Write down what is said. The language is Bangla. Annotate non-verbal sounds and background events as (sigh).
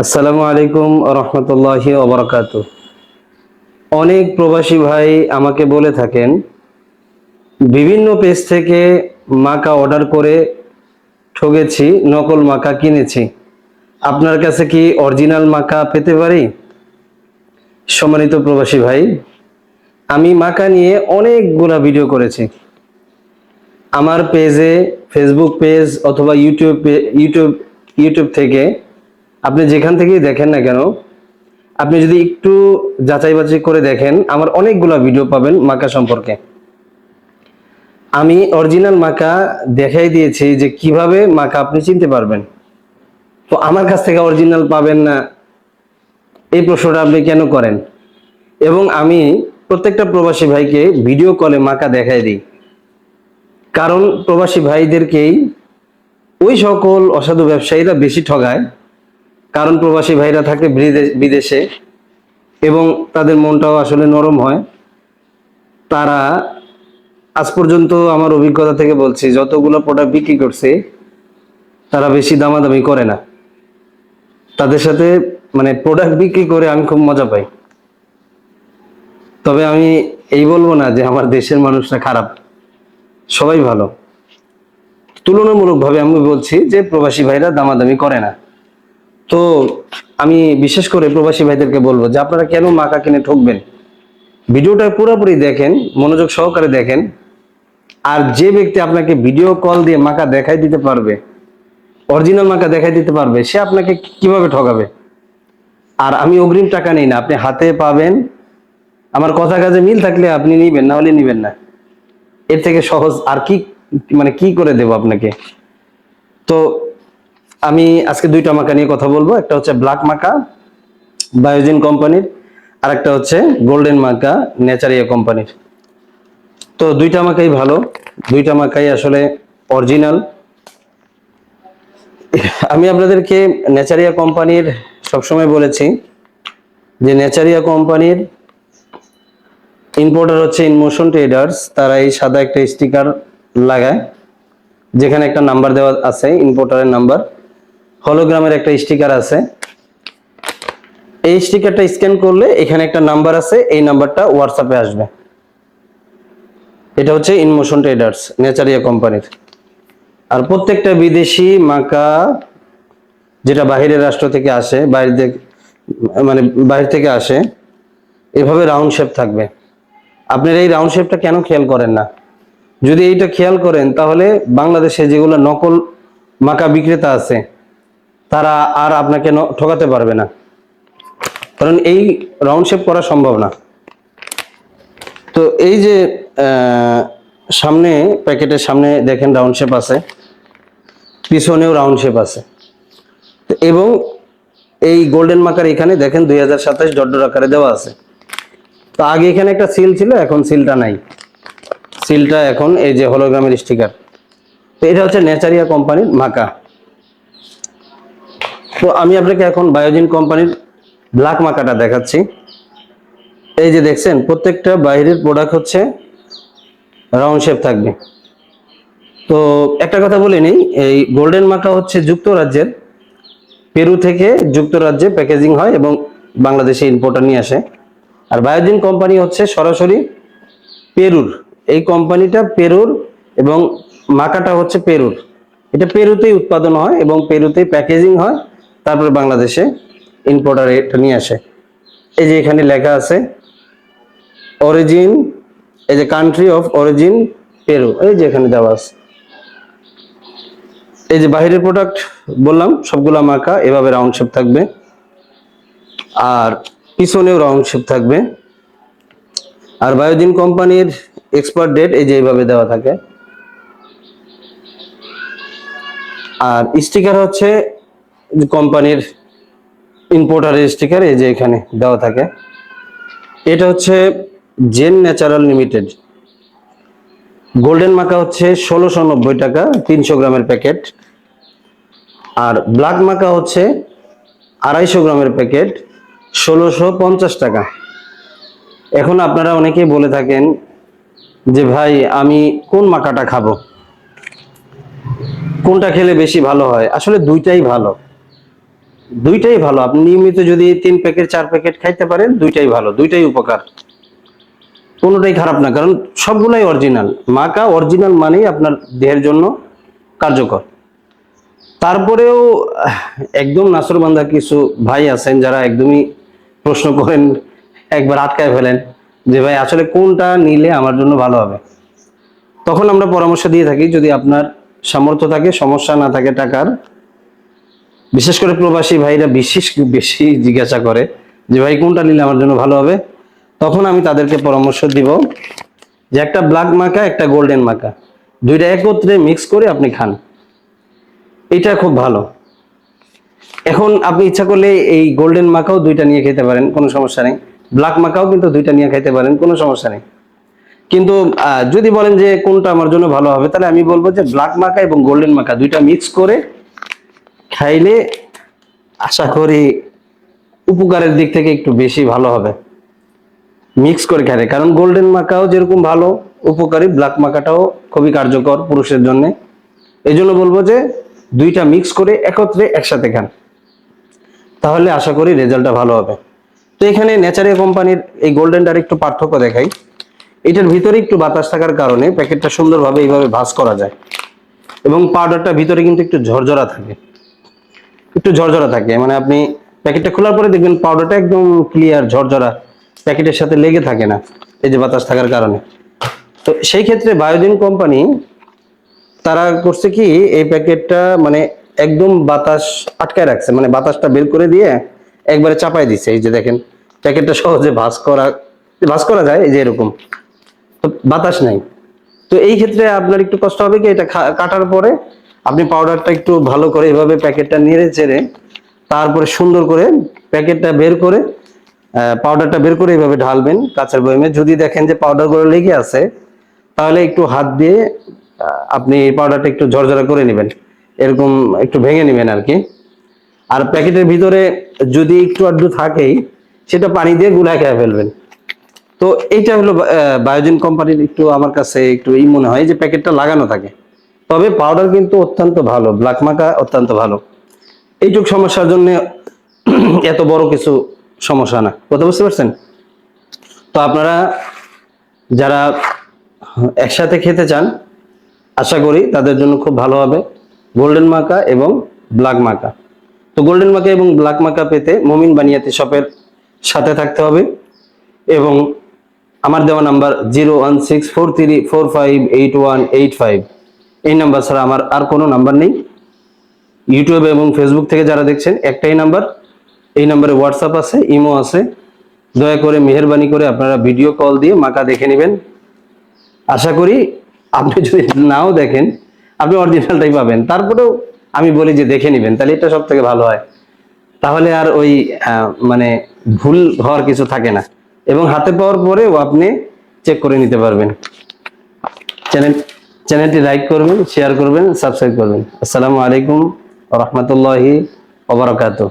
আসসালামু আলাইকুম রহমতুল্লাহি ওবরাকাতু অনেক প্রবাসী ভাই আমাকে বলে থাকেন, বিভিন্ন পেজ থেকে মাকা অর্ডার করে ঠকেছি নকল মাকা কিনেছি। আপনার কাছে কি অরিজিনাল মাকা পেতে পারি? সম্মানিত প্রবাসী ভাই, আমি মাকা নিয়ে অনেকগুলা ভিডিও করেছি। আমার পেজে ফেসবুক পেজ অথবা ইউটিউব ইউটিউব ইউটিউব থেকে আপনি যেখান থেকেই দেখেন না কেন, আপনি যদি একটু যাচাই বাছাই করে দেখেন, আমার অনেকগুলো ভিডিও পাবেন মাকা সম্পর্কে। আমি অরিজিনাল মাকা দেখাই দিয়েছি যে কীভাবে মাকা আপনি চিনতে পারবেন। তো আমার কাছ থেকে অরিজিনাল পাবেন না, এই প্রশ্নটা আপনি কেন করেন? এবং আমি প্রত্যেকটা প্রবাসী ভাইকে ভিডিও কলে মাকা দেখাই দিই। কারণ প্রবাসী ভাইদেরকেই ওই সকল অসাধু ব্যবসায়ীরা বেশি ঠগায়। কারণ প্রবাসী ভাইরা থাকে বিদে- বিদেশে এবং তাদের মনটাও আসলে নরম হয়। তারা আজ পর্যন্ত আমার অভিজ্ঞতা থেকে বলছি, যতগুলো প্রোডাক্ট বিক্রি করছে, তারা বেশি দামাদামি করে না। তাদের সাথে মানে প্রোডাক্ট বিক্রি করে আমি খুব মজা পাই। তবে আমি এই বলব না যে আমার দেশের মানুষরা খারাপ। সবাই ভালো। তুলনামূলকভাবে আমি বলছি যে প্রবাসী ভাইরা দামাদামি করে না। তো আমি বিশেষ করে প্রবাসী ভাইদেরকে বলব যে আপনারা কেন মাকা কিনে ঠকবেন? ভিডিওটা পুরোপুরি দেখেন, মনোযোগ সহকারে দেখেন। আর যে ব্যক্তি আপনাকে ভিডিও কল দিয়ে মাকা দেখাই দিতে পারবে অরিজিনাল মাকা দেখাই দিতে পারবে, সে আপনাকে কীভাবে ঠকাবে? আর আমি অগ্রিম টাকা নেই না, আপনি হাতে পাবেন। আমার কথা কাজে মিল থাকলে আপনি নিবেন, না হলে নিবেন না। এর থেকে সহজ আর কি মানে কি করে দেব আপনাকে? তো আমি আজকে দুইটা মাকা নিয়ে কথা বলব। একটা হচ্ছে ব্ল্যাক মাকা বায়োজিন কোম্পানির আর একটা হচ্ছে গোল্ডেন মাকা নেচারিয়া কোম্পানির তো দুইটা মাকাই ভালো, দুইটা মাকাই আসলে অরিজিনাল আমি আপনাদেরকে নেচারিয়া কোম্পানির সবসময় বলেছি যে নেচারিয়া কোম্পানির ইম্পোর্টার হচ্ছে ইনমোশন ট্রেডার্স তারা এই সাদা একটা স্টিকার লাগায়, যেখানে একটা নাম্বার দেওয়া আছে ইম্পোর্টারের নাম্বার হলোগ্রামের একটা স্টিকার আছে। এই স্টিকারটা স্ক্যান করলে এখানে একটা নাম্বার আছে, এই নাম্বারটা হোয়াটসঅ্যাপে আসবে। এটা হচ্ছে ইনমোশন ট্রেডার্স নেচারিয়া কোম্পানির। আর প্রত্যেকটা বিদেশি মাকা যেটা বাহিরের রাষ্ট্র থেকে আসে, বাইরে মানে বাইরে থেকে আসে, এভাবে রাউন্ড শেপ থাকবে। আপনার এই রাউন্ড শেপটা কেন খেয়াল করেন না? যদি এইটা খেয়াল করেন, তাহলে বাংলাদেশে যেগুলো নকল মাকা বিক্রেতা আছে তারা আর আপনাকে ঠকাতে পারবে না। কারণ এই রাউন্ড শেপ করা সম্ভব না। তো এই যে সামনে প্যাকেটের সামনে দেখেন রাউন্ড শেপ আছে। পিছনেও রাউন্ড শেপ আছে। এবং এই গোল্ডেন মাকার এখানে দেখেন দুই হাজার সাতাশ ডট আকারে দেওয়া আছে। তো আগে এখানে একটা সিল ছিল, এখন সিলটা নাই। সিলটা এখন এই যে হলোগ্রামের স্টিকার তো এটা হচ্ছে নেচারিয়া কোম্পানির মাকা তো আমি আপনাকে এখন বায়োজিন কোম্পানির ব্ল্যাক মাকাটা দেখাচ্ছি। এই যে দেখছেন, প্রত্যেকটা বাইরের প্রোডাক্ট হচ্ছে রাউন্ড শেপ থাকবে। তো একটা কথা বলে নিই, এই গোল্ডেন মাকা হচ্ছে যুক্তরাজ্যের, পেরু থেকে যুক্তরাজ্যে প্যাকেজিং হয় এবং বাংলাদেশে ইম্পোর্টার নিয়ে আসে। আর বায়োজিন কোম্পানি হচ্ছে সরাসরি পেরুর, এই কোম্পানিটা পেরুর এবং মাকাটা হচ্ছে পেরুর। এটা পেরুতেই উৎপাদন হয় এবং পেরুতেই প্যাকেজিং হয়। তারপরে বাংলাদেশে ইম্পোর্টার এটা নিয়ে আসে। এই যে এখানে লেখা আছে অরিজিন এই যে কান্ট্রি অফ অরিজিন পেরু এই যে এখানে দেওয়া আছে। এই যে বাহিরের প্রোডাক্ট বললাম, সবগুলা মাকা এভাবে রাউন্ড শেপ থাকবে। আর পিছনেও রাউন্ড শেপ থাকবে। আর বায়োজিন কোম্পানির এক্সপার্ট ডেট এই যে এইভাবে দেওয়া থাকে। আর স্টিকার হচ্ছে কোম্পানির ইম্পোর্টারের স্টিকার এই যে এখানে দেওয়া থাকে। এটা হচ্ছে জেন ন্যাচারাল লিমিটেড। গোল্ডেন মাকা হচ্ছে ষোলোশো নব্বই টাকা, তিনশো গ্রামের প্যাকেট। আর ব্ল্যাক মাকা হচ্ছে আড়াইশো গ্রামের প্যাকেট, ষোলোশো পঞ্চাশ টাকা। এখন আপনারা অনেকেই বলে থাকেন যে, ভাই, আমি কোন মাকাটা খাব? কোনটা খেলে বেশি ভালো হয়? আসলে দুইটাই ভালো। দুইটাই ভালো। আপনি নিয়মিত যদি তিন প্যাকেট, চার প্যাকেট খাইতে পারেন, দুইটাই ভালো। দুইটাই উপকার। কোনোটাই খারাপ না, কারণ সবগুলাই অরিজিনাল মাকা অরিজিনাল মানেই আপনার দেহের জন্য কার্যকর। তারপরেও, একদম নাসরবান্ধা কিছু ভাই আছেন যারা একদমই প্রশ্ন করেন, একবার আটকায় ফেলেন যে, ভাই, আসলে কোনটা নিলে আমার জন্য ভালো হবে? তখন আমরা পরামর্শ দিয়ে থাকি, যদি আপনার সামর্থ্য থাকে, সমস্যা না থাকে টাকার বিশেষ করে প্রবাসী ভাইরা বিশেষ বেশি জিজ্ঞাসা করে যে, ভাই, কোনটা নিলে আমার জন্য ভালো হবে? তখন আমি তাদেরকে পরামর্শ দিব যে, একটা ব্ল্যাক মাকা একটা গোল্ডেন মাকা দুইটা একত্রে মিক্স করে আপনি খান। এটা খুব ভালো। এখন আপনি ইচ্ছা করলে এই গোল্ডেন মাকাও দুইটা নিয়ে খেতে পারেন, কোনো সমস্যা নেই। ব্ল্যাক মাকাও কিন্তু দুইটা নিয়ে খেতে পারেন, কোনো সমস্যা নেই। কিন্তু যদি বলেন যে, কোনটা আমার জন্য ভালো হবে? তাহলে আমি বলব যে ব্ল্যাক মাকা এবং গোল্ডেন মাকা দুইটা মিক্স করে খাইলে আশা করি উপকারের দিক থেকে একটু বেশি ভালো হবে। মিক্স করে খাইলে, কারণ গোল্ডেন মাকাও যেরকম ভালো, উপকারী ব্ল্যাক মাকাটাও খুবই কার্যকর পুরুষের জন্য। এই জন্য বলব যে দুইটা মিক্স করে একত্রে একসাথে খান। তাহলে আশা করি রেজাল্টটা ভালো হবে। তো এখানে ন্যাচারিয়া কোম্পানির এই গোল্ডেনটার একটু পার্থক্য দেখাই। এটার ভিতরে একটু বাতাস থাকার কারণে প্যাকেটটা সুন্দরভাবে এইভাবে ভাঁজ করা যায়। এবং পাউডারটা ভিতরে কিন্তু একটু ঝরঝরা থাকে। একটু ঝরঝরা থাকে। মানে আপনি প্যাকেটটা খোলার পরে দেখবেন পাউডারটা একদম ক্লিয়ার ঝরঝরা। প্যাকেটের সাথে লেগে থাকে না, এই যে বাতাস থাকার কারণে। তো সেই ক্ষেত্রে বায়োদিন কোম্পানি তারা করছে কি, এই প্যাকেটটা মানে একদম বাতাস আটকায় রাখছে। মানে বাতাসটা বের করে দিয়ে একবারে চাপাই দিছে এই যে দেখেন, প্যাকেটটা সহজে ভাঁজ করা ভাঁজ করা যায়, এই যে এরকম। তো বাতাস নাই। তো এই ক্ষেত্রে আপনার একটু কষ্ট হবে কি, এটা কাটার পরে আপনি পাউডারটা একটু ভালো করে এভাবে প্যাকেটটা নেড়ে চেড়ে তারপরে সুন্দর করে প্যাকেটটা বের করে পাউডারটা বের করে এভাবে ঢালবেন কাঁচের বয়মে। যদি দেখেন যে পাউডারগুলো লেগে আছে, তাহলে একটু হাত দিয়ে আপনি এই পাউডারটা একটু ঝরঝরা করে নেবেন। এরকম একটু ভেঙে নেবেন আর কি। আর প্যাকেটের ভিতরে যদি একটু আধটু থাকেই, সেটা পানি দিয়ে গুলা খেয়ে ফেলবেন। তো এইটা হলো বায়োজিন কোম্পানির একটু আমার কাছে একটু এই মনে হয় যে প্যাকেটটা লাগানো থাকে। তবে পাউডার কিন্তু অত্যন্ত ভালো ব্ল্যাক মাকা অত্যন্ত ভালো। এইটুক সমস্যার জন্য (clears throat) এত বড় কিছু সমস্যা না। কথা বুঝতে পারছেন? তো আপনারা যারা একসাথে খেতে চান, আশা করি তাদের জন্য খুব ভালো হবে। গোল্ডেন মাকা এবং ব্ল্যাক মাকা তো গোল্ডেন মাকা এবং ব্ল্যাক মাকা পেতে মমিন বানিয়াতি শপের সাথে থাকতে হবে এবং আমার দেওয়া number zero one six four three four five eight one eight five এই নাম্বার ছাড়া আমার আর কোনো নাম্বার নেই। ইউটিউব এবং ফেসবুক থেকে যারা দেখছেন, একটাই নাম্বার। এই নাম্বারে হোয়াটসঅ্যাপ আছে ইমো আছে। দয়া করে মেহরবানি করে আপনারা ভিডিও কল দিয়ে মাকা দেখে নেবেন। আশা করি আপনি যদি নাও দেখেন, আপনি অরিজিনালটাই পাবেন। তারপরেও আমি বলি যে দেখে নেবেন, তাহলে এটা সব থেকে ভালো হয়। তাহলে আর ওই মানে ভুল হওয়ার কিছু থাকে না। এবং হাতে পাওয়ার পরেও আপনি চেক করে নিতে পারবেন। চ্যানেল চ্যানেলটি লাইক করবেন শেয়ার করবেন সাবস্ক্রাইব করবেন। আসসালামু আলাইকুম রহমতুল্লাহি ওবরাকাতুহ